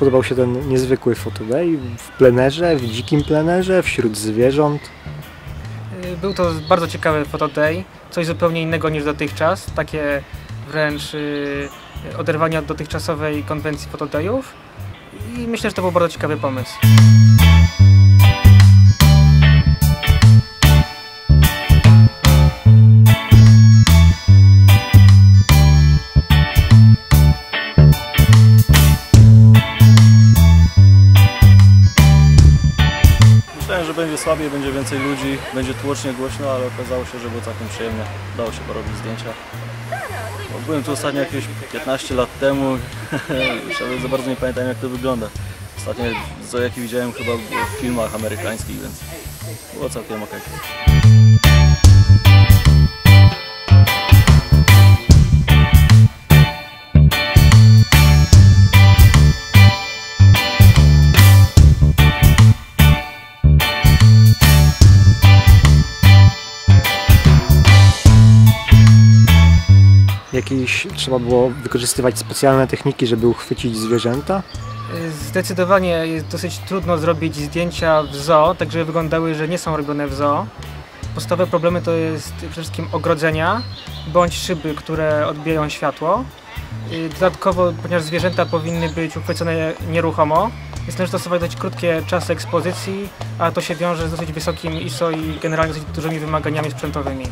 Jak podobał się ten niezwykły fotoday? W plenerze, w dzikim plenerze, wśród zwierząt? Y, Był to bardzo ciekawy fotoday, coś zupełnie innego niż dotychczas, takie wręcz y, oderwanie od dotychczasowej konwencji fotodayów i myślę, że to był bardzo ciekawy pomysł. Słabiej, będzie więcej ludzi, będzie tłocznie głośno, ale okazało się, że było całkiem przyjemnie. Udało się porobić zdjęcia. Bo byłem tu ostatnio jakieś 15 lat temu już nawet za bardzo nie pamiętam jak to wygląda. Ostatnio jaki widziałem chyba w filmach amerykańskich, więc było całkiem okej. Jakieś trzeba było wykorzystywać specjalne techniki, żeby uchwycić zwierzęta? Zdecydowanie jest dosyć trudno zrobić zdjęcia w zoo, tak żeby wyglądały, że nie są robione w zoo. Podstawowe problemy to jest przede wszystkim ogrodzenia bądź szyby, które odbijają światło. Y, Dodatkowo, ponieważ zwierzęta powinny być uchwycone nieruchomo, jest należy stosować dość krótkie czasy ekspozycji, a to się wiąże z dosyć wysokim ISO i generalnie dosyć dużymi wymaganiami sprzętowymi.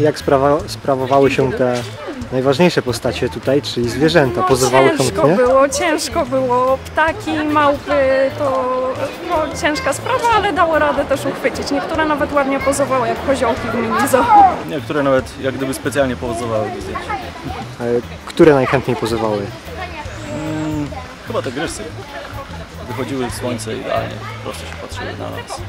Jak sprawa, sprawowały się te najważniejsze postacie tutaj, czyli zwierzęta? Pozowały ciężko chętnie? było, ciężko było. Ptaki, małpy to no, ciężka sprawa, ale dało radę też uchwycić. Niektóre nawet ładnie pozowały jak koziołki w mini zoo. Niektóre nawet jak gdyby specjalnie powozowały do zdjęć. E, Które najchętniej pozowały? Mm, chyba te grysy. Wychodziły w słońce idealnie, prosto się patrzyły na nas.